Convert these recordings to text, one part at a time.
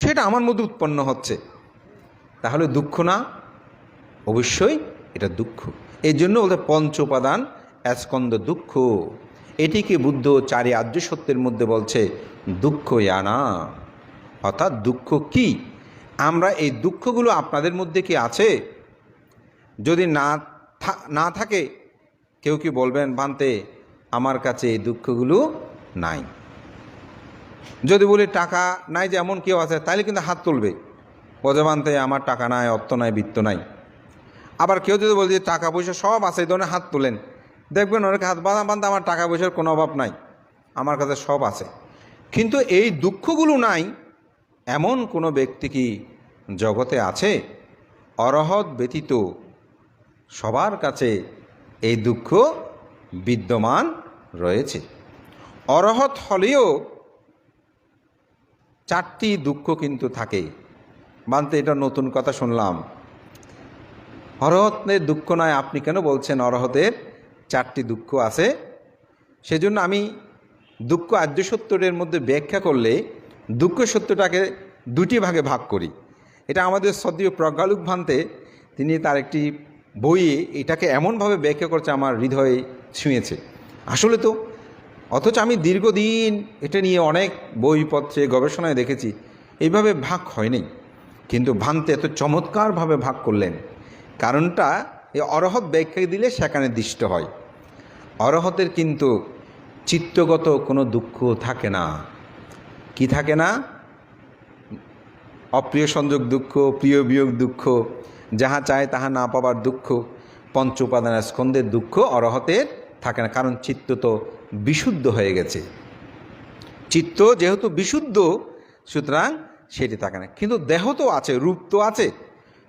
সেটা আমার মধ্যে উৎপন্ন হচ্ছে। তাহলে দুঃখ না? অবশ্যই এটা দুঃখ। এই জন্য ওদের পঞ্চ উপাদান স্কন্দ দুঃখ। এটিকে বুদ্ধ চারি আর্য সত্যের মধ্যে বলছে দুঃখ ইয়ানা। অর্থাৎ দুঃখ কি? আমরা এই দুঃখগুলো আপনাদের মধ্যে কি আছে? যদি না না থাকে, কেউ কি বলবেন ভান্তে আমার কাছে এই দুঃখগুলো নাই যদি বলি টাকা নাই যে এমন কেউ আছে তাহলে কিন্তু হাত তুলবে। বজবান্তে আমার টাকা নাই, অর্থ নাই, বৃত্ত নাই। আবার কেউ যদি বলে যে টাকা পয়সা সব আছে, এই হাত তোলেন, দেখবেন অনেক হাত বাঁধা বাঁধা আমার টাকা পয়সার কোনো অভাব নাই। আমার কাছে সব আছে। কিন্তু এই দুঃখগুলো নাই, এমন কোনো ব্যক্তি কি জগতে আছে? অরহৎ ব্যতীত সবার কাছে এই দুঃখ বিদ্যমান রয়েছে। অরহৎ হলেও চারটি দুঃখ কিন্তু থাকে। মানতে এটা নতুন কথা শুনলাম। অরহতের দুঃখ নয়, আপনি কেন বলছেন অরহতের চারটি দুঃখ আছে? সেজন্য আমি দুঃখ আদ্য সত্যের মধ্যে ব্যাখ্যা করলে দুঃখ সত্যটাকে দুটি ভাগে ভাগ করি। এটা আমাদের সদীয় প্রজ্ঞালুক ভান্তে, তিনি তার একটি বইয়ে এটাকে এমনভাবে ব্যাখ্যা করছে, আমার হৃদয়ে ছুঁয়েছে। আসলে তো অথচ আমি দীর্ঘদিন এটা নিয়ে অনেক বইপত্রে, গবেষণায় দেখেছি। এইভাবে ভাগ হয়নি। কিন্তু ভান্তে এত চমৎকারভাবে ভাগ করলেন। কারণটা এই অরহত ব্যাখ্যা দিলে সেখানে দৃষ্ট হয়। অরহতের কিন্তু চিত্তগত কোনো দুঃখ থাকে না। কি থাকে না? অপ্রিয় সংযোগ দুঃখ, প্রিয় বিয়োগ দুঃখ, যাহা চায় তাহা না পাবার দুঃখ, পঞ্চ উপাদানের স্কন্দের দুঃখ, অরহতের থাকে না, কারণ চিত্ত তো বিশুদ্ধ হয়ে গেছে। চিত্ত যেহেতু বিশুদ্ধ, সুতরাং সেটি থাকে না। কিন্তু দেহ তো আছে, রূপ তো আছে।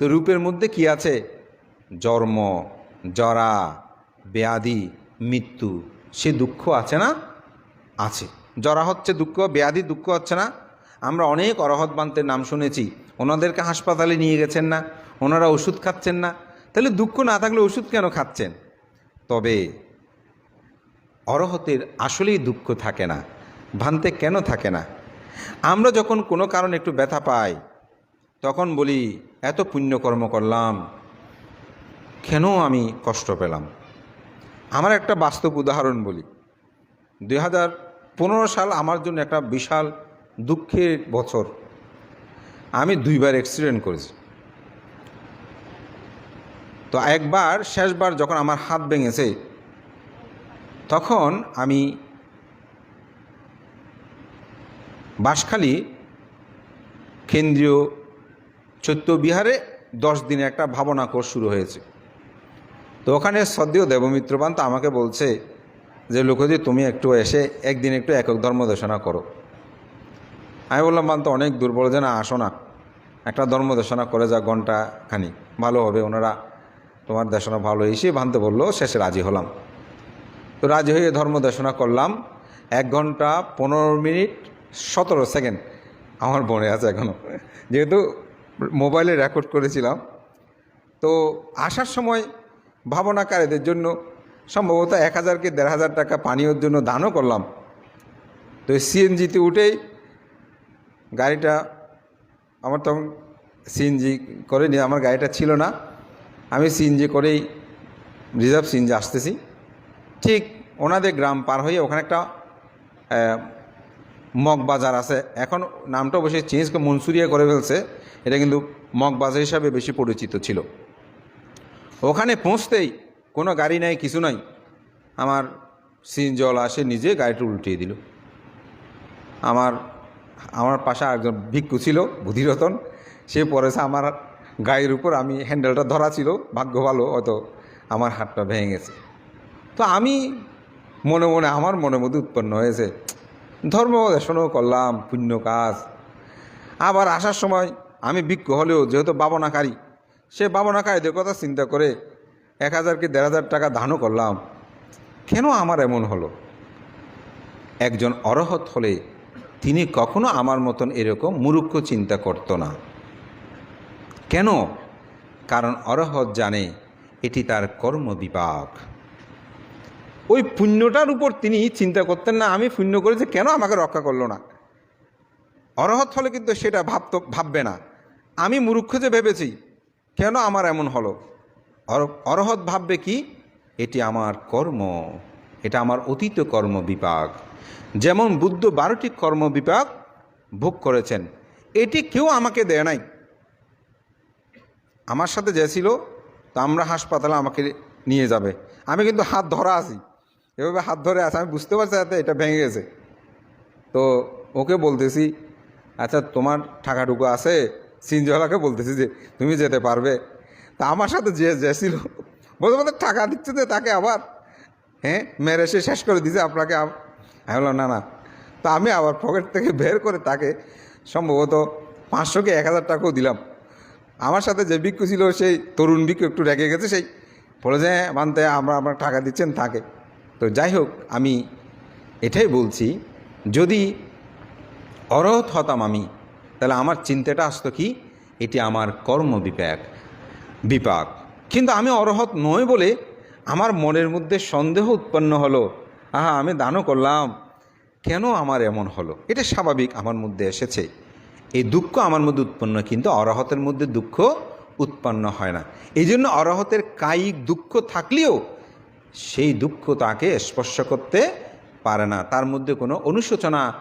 তো রূপের মধ্যে কি আছে? জন্ম, জরা, ব্যাধি, মৃত্যু, সে দুঃখ আছে না? আছে। জরা হচ্ছে দুঃখ, ব্যাধি দুঃখ হচ্ছে না। আমরা অনেক অরহৎ বান্তের নাম শুনেছি, ওনাদেরকে হাসপাতালে নিয়ে গেছেন না, ওনারা ওষুধ খাচ্ছেন না। তাহলে দুঃখ না থাকলে ওষুধ কেন খাচ্ছেন? তবে অরহতের আসলেই দুঃখ থাকে না ভান্তে কেন থাকে না? আমরা যখন কোনো কারণে একটু ব্যথা পাই, তখন বলি, এত পুণ্যকর্ম করলাম, কেন আমি কষ্ট পেলাম? আমার একটা বাস্তব উদাহরণ বলি। দুই হাজার পনেরো সাল আমার জন্য একটা বিশাল দুঃখের বছর। আমি দুইবার অ্যাক্সিডেন্ট করেছি। তো একবার, শেষবার যখন আমার হাত ভেঙেছে তখন আমি বাঁশখালী কেন্দ্রীয় চৈত্য বিহারে দশ দিনে একটা ভাবনা কোর্স শুরু হয়েছে। তো ওখানে সদ্য দেবমিত্র পান্ত আমাকে বলছে যে লোকজি তুমি একটু এসে একদিন একটু একক ধর্ম দেশনা করো। আমি বললাম, পান্ত, অনেক দুর্বল যে না, আসো না। একটা ধর্ম দেশনা করে যা ঘণ্টা খানি ভালো হবে, ওনারা তোমার দেশনা ভালো এসে ভানতে বলল, শেষে রাজি হলাম। তো রাজি হয়ে ধর্ম দেশনা করলাম। এক ঘণ্টা পনেরো মিনিট সতেরো সেকেন্ড। আমার মনে আছে এখনও যেহেতু মোবাইলে রেকর্ড করেছিলাম। তো আসার সময় ভাবনাকারীদের জন্য সম্ভবত এক হাজারকে দেড় হাজার টাকা পানীয়র জন্য দানও করলাম। তো সিএনজিতে উঠেই গাড়িটা আমার তখন সিএনজি করে নিয়ে আমার গাড়িটা ছিল না। আমি সিএনজি করেই রিজার্ভ সিএনজি আসতেছি। ঠিক ওনাদের গ্রাম পার হয়ে ওখানে একটা মগ বাজার আছে। এখন নামটা অবশ্যই চেঞ্জ মনসুরিয়া করে ফেলছে। এটা কিন্তু মগ বাজার হিসাবে বেশি পরিচিত ছিল। ওখানে পৌঁছতেই কোনো গাড়ি নাই, কিছু নাই। আমার সিন জল আসে, নিজে গাড়িটা উল্টিয়ে দিল। আমার আমার পাশে একজন ভিক্ষু ছিল বুধিরতন সে পড়েছে আমার গায়ের উপর, আমি হ্যান্ডেলটা ধরা ছিল। ভাগ্য ভালো, হয়তো আমার হাতটা ভেঙে গেছে। তো আমি মনে মনে, আমার মনের মধ্যে উৎপন্ন হয়েছে, ধর্ম দেশনও করলাম, পুণ্য কাজ। আবার আসার সময় আমি ভিক্ষু হলেও যেহেতু বাবনাকারী, সে বাবনাকারীদের কথা চিন্তা করে এক হাজার কি দেড় হাজার টাকা দানও করলাম। কেন আমার এমন হলো? একজন অরহত হলে তিনি কখনো আমার মতন এরকম মুরুক্ষ চিন্তা করত না। কেন? কারণ অরহত জানে এটি তার কর্ম বিপাক ওই পুণ্যটার উপর তিনি চিন্তা করতেন না, আমি পুণ্য করেছি, কেন আমাকে রক্ষা করল না? অরহত হলে কিন্তু সেটা ভাবতো, ভাববে না। আমি মূর্খ যে ভেবেছি, কেন আমার এমন হলো? অর- অরহত ভাববে কি? এটি আমার কর্ম, এটা আমার অতীত কর্ম বিপাক। যেমন বুদ্ধ বারোটি কর্ম বিপাক ভোগ করেছেন, এটি কেউ আমাকে দেয় নাই। আমার সাথে যে ছিল, তো আমরা হাসপাতালে আমাকে নিয়ে যাবে। আমি কিন্তু হাত ধরা আছি। এভাবে হাত ধরে আছে, আমি বুঝতে পারছি যাতে এটা ভেঙে গেছে। তো ওকে বলতেছি আচ্ছা তোমার টাকাটুকু আছে? সিনজলাকে বলতেছি যে, তুমি যেতে পারবে। তা আমার সাথে যে যে ছিল বলতে বলতে টাকা দিচ্ছে যে তাকে আবার? হ্যাঁ মেরে সে শেষ করে দিছে আপনাকে আমি বললাম, না না। তো আমি আবার পকেট থেকে বের করে তাকে সম্ভবত পাঁচশো কি এক হাজার টাকাও দিলাম। আমার সাথে যে ভিক্ষু ছিল, সেই তরুণ ভিক্ষু একটু রেগে গেছে, সেই বলে যে হ্যাঁ মানতে, আমরা আপনার টাকা দিচ্ছেন তাকে তো যাই হোক, আমি এটাই বলছি, যদি অরহত হতাম আমি, তাহলে আমার চিন্তাটা আসতো কি? এটি আমার কর্ম বিপাক বিপাক। কিন্তু আমি অরহত নই বলে আমার মনের মধ্যে সন্দেহ উৎপন্ন হলো। আহা, আমি দানও করলাম। কেন আমার এমন হলো? এটা স্বাভাবিক আমার মধ্যে এসেছে। এই দুঃখ আমার মধ্যে উৎপন্ন, কিন্তু অরহতের মধ্যে দুঃখ উৎপন্ন হয় না। এই জন্য অরহতের কায়িক দুঃখ থাকলেও সেই দুঃখ তাকে স্পর্শ করতে পারে না। তার মধ্যে কোনো অনুশোচনা,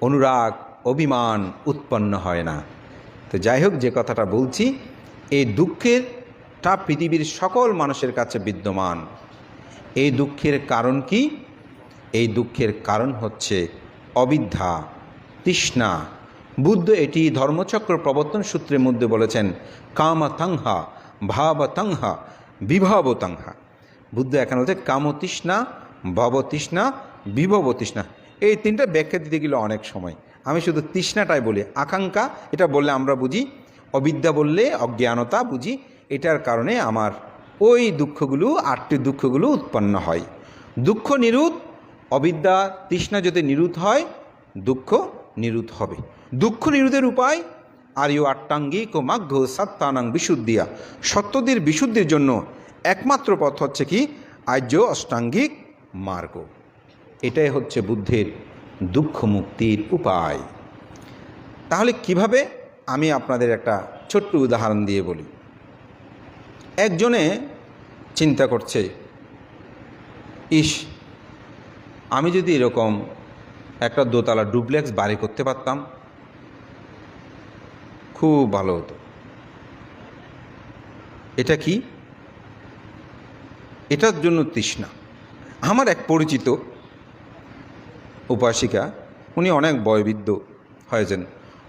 অনুরাগ, অভিমান উৎপন্ন হয় না। তো যাই হোক, যে কথাটা বলছি, এই দুঃখেরটা পৃথিবীর সকল মানুষের কাছে বিদ্যমান। এই দুঃখের কারণ কি? এই দুঃখের কারণ হচ্ছে অবিদ্যা, তৃষ্ণা। বুদ্ধ এটি ধর্মচক্র প্রবর্তন সূত্রের মধ্যে বলেছেন কামতংহা ভাবতংহা বিভবতংহা বুদ্ধ এখানে বলছে কামতৃষ্ণা ভবতৃষ্ণা বিভবতৃষ্ণা এই তিনটা ব্যাখ্যা দিতে গেলে অনেক সময়। আমি শুধু তৃষ্ণাটাই বলি। আকাঙ্ক্ষা, এটা বললে আমরা বুঝি। অবিদ্যা বললে অজ্ঞানতা বুঝি। এটার কারণে আমার ওই দুঃখগুলো, আটটি দুঃখগুলো উৎপন্ন হয়। দুঃখ নিরুত, অবিদ্যা, তৃষ্ণা যদি নিরুত হয়, দুঃখ নিরুত হবে। দুঃখ নিরুতের উপায় আর ইউ আট্টাঙ্গিক ও মাঘ্য সাত্তানাং বিশুদ্ধিয়া। সত্যদের বিশুদ্ধির জন্য একমাত্র পথ হচ্ছে কি? আর্য অষ্টাঙ্গিক মার্গ। এটাই হচ্ছে বুদ্ধের দুঃখ মুক্তির উপায়। তাহলে কীভাবে? আমি আপনাদের একটা ছোট্ট উদাহরণ দিয়ে বলি। একজনে চিন্তা করছে, ইস, আমি যদি এরকম একটা দোতলা ডুপ্লেক্স বাড়ি করতে পারতাম, খুব ভালো হতো। এটা কি? এটার জন্য তৃষ্ণা। আমার এক পরিচিত উপাসিকা, উনি অনেক বয়বৃদ্ধ হয়েছেন।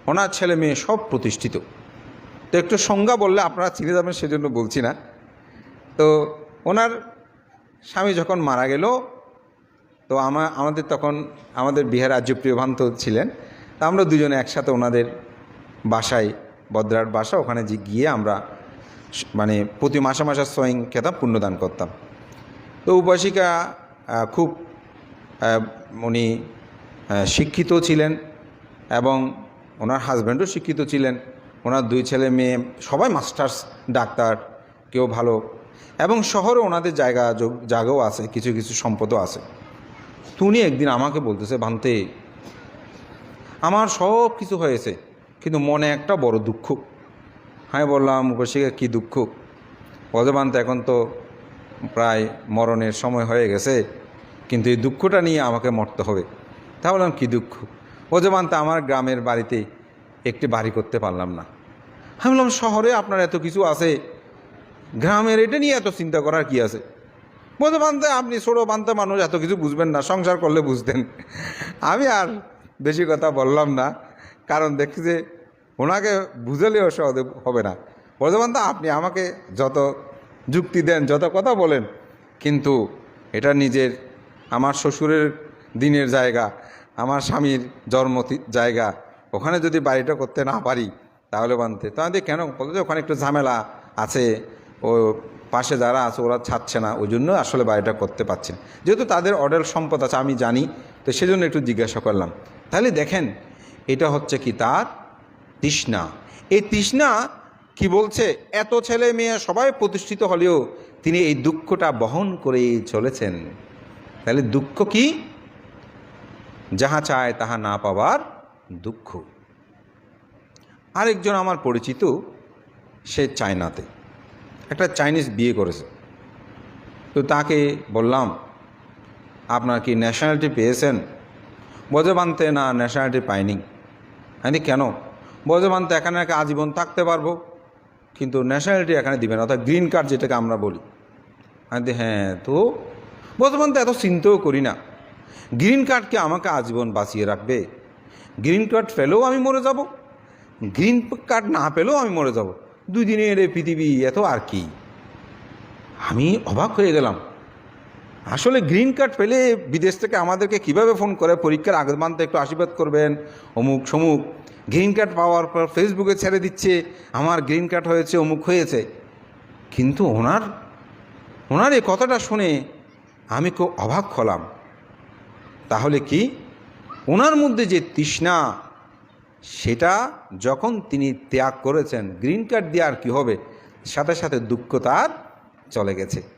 ওনার ছেলে মেয়ে সব প্রতিষ্ঠিত। তো একটু সংজ্ঞা বললে আপনারা চিনে যাবেন, সেজন্য বলছি না। তো ওনার স্বামী যখন মারা গেল, তো আমা, আমাদের তখন, আমাদের বিহার রাজ্যপ্রিয় ভান্ত ছিলেন। তা আমরা দুজনে একসাথে ওনাদের বাসায় বদ্রার বাসা, ওখানে যে গিয়ে আমরা মানে প্রতি মাসে মাসে স্বয়ং খেতাম, পুণ্যদান করতাম। তো উপাসিকা খুব উনি শিক্ষিত ছিলেন এবং ওনার হাজব্যান্ডও শিক্ষিত ছিলেন। ওনার দুই ছেলে মেয়ে, সবাই মাস্টার্স ডাক্তার, কেউ ভালো। এবং শহরে ওনাদের জায়গা যোগ- জায়গাও আছে, কিছু কিছু সম্পদও আছে। তো উনি একদিন আমাকে বলতেছে, ভান্তে, আমার সব কিছু হয়েছে, কিন্তু মনে একটা বড় দুঃখ। আমি বললাম, উপসিকা, কী দুঃখ? অজবান্ত এখন তো প্রায় মরণের সময় হয়ে গেছে, কিন্তু এই দুঃখটা নিয়ে আমাকে মরতে হবে। তা বললাম, কী দুঃখ? অজবান্ত আমার গ্রামের বাড়িতে একটি বাড়ি করতে পারলাম না। আমি বললাম, শহরে আপনার এত কিছু আছে, গ্রামের এটা নিয়ে এত চিন্তা করার কি আছে? বানতে আপনি ছোটো বানতে মানুষ, এত কিছু বুঝবেন না, সংসার করলে বুঝতেন। আমি আর বেশি কথা বললাম না, কারণ দেখছি যে ওনাকে বুঝালেও সহজে হবে না। বানতে আপনি আমাকে যত যুক্তি দেন, যত কথা বলেন। কিন্তু এটা নিজের, আমার শ্বশুরের দিনের জায়গা, আমার স্বামীর জন্ম জায়গা। ওখানে যদি বাড়িটা করতে না পারি, তাহলে বানতে। তো আমি কেন? বলতে যে ওখানে একটু ঝামেলা আছে, ও পাশে যারা আছে, ওরা ছাড়ছে না। ওই জন্য আসলে বাড়িটা করতে পারছেন যেহেতু তাদের অর্ডার সম্পদ আছে, আমি জানি, তো সেজন্য একটু জিজ্ঞাসা করলাম। তাহলে দেখেন, এটা হচ্ছে কি তার তৃষ্ণা? এই তৃষ্ণা কি বলছে? এত ছেলে মেয়ে সবাই প্রতিষ্ঠিত হলেও তিনি এই দুঃখটা বহন করেই চলেছেন। তাহলে দুঃখ কি? যাহা চায় তাহা না পাওয়ার দুঃখ। আরেকজন আমার পরিচিত, সে চায়নাতে। একটা চাইনিজ বিয়ে করেছে। তো তাকে বললাম, আপনার কি ন্যাশনালিটি পেয়েছেন? বজবান্তে না ন্যাশনালিটি পাইনি। আমি কেন? বজবান্তে এখানে আজীবন থাকতে পারব। কিন্তু ন্যাশনালিটি এখানে দিবেন অর্থাৎ গ্রিন কার্ড যেটাকে আমরা বলি। হ্যাঁ তো বর্তমান তো এত চিন্তাও করি না। গ্রিন কার্ডকে আমাকে আজীবন বাঁচিয়ে রাখবে? গ্রিন কার্ড পেলেও আমি মরে যাব। গ্রিন কার্ড না পেলেও আমি মরে যাব। দুই দিনের এই পৃথিবী, এত আর কি? আমি অবাক হয়ে গেলাম। আসলে গ্রিন কার্ড পেলে বিদেশ থেকে আমাদেরকে কীভাবে ফোন করে? পরীক্ষার আগের মান্থে একটু আশীর্বাদ করবেন অমুক সমুক গ্রিন কার্ড পাওয়ার পর ফেসবুকে ছেড়ে দিচ্ছে। আমার গ্রিন কার্ড হয়েছে, অমুক হয়েছে। কিন্তু ওনার ওনার এই কথাটা শুনে আমি খুব অবাক হলাম। তাহলে কি? ওনার মধ্যে যে তৃষ্ণা, সেটা যখন তিনি ত্যাগ করেছেন গ্রিন কার্ড দিয়ে আর কী হবে? সাথে সাথে দুঃখ তার চলে গেছে।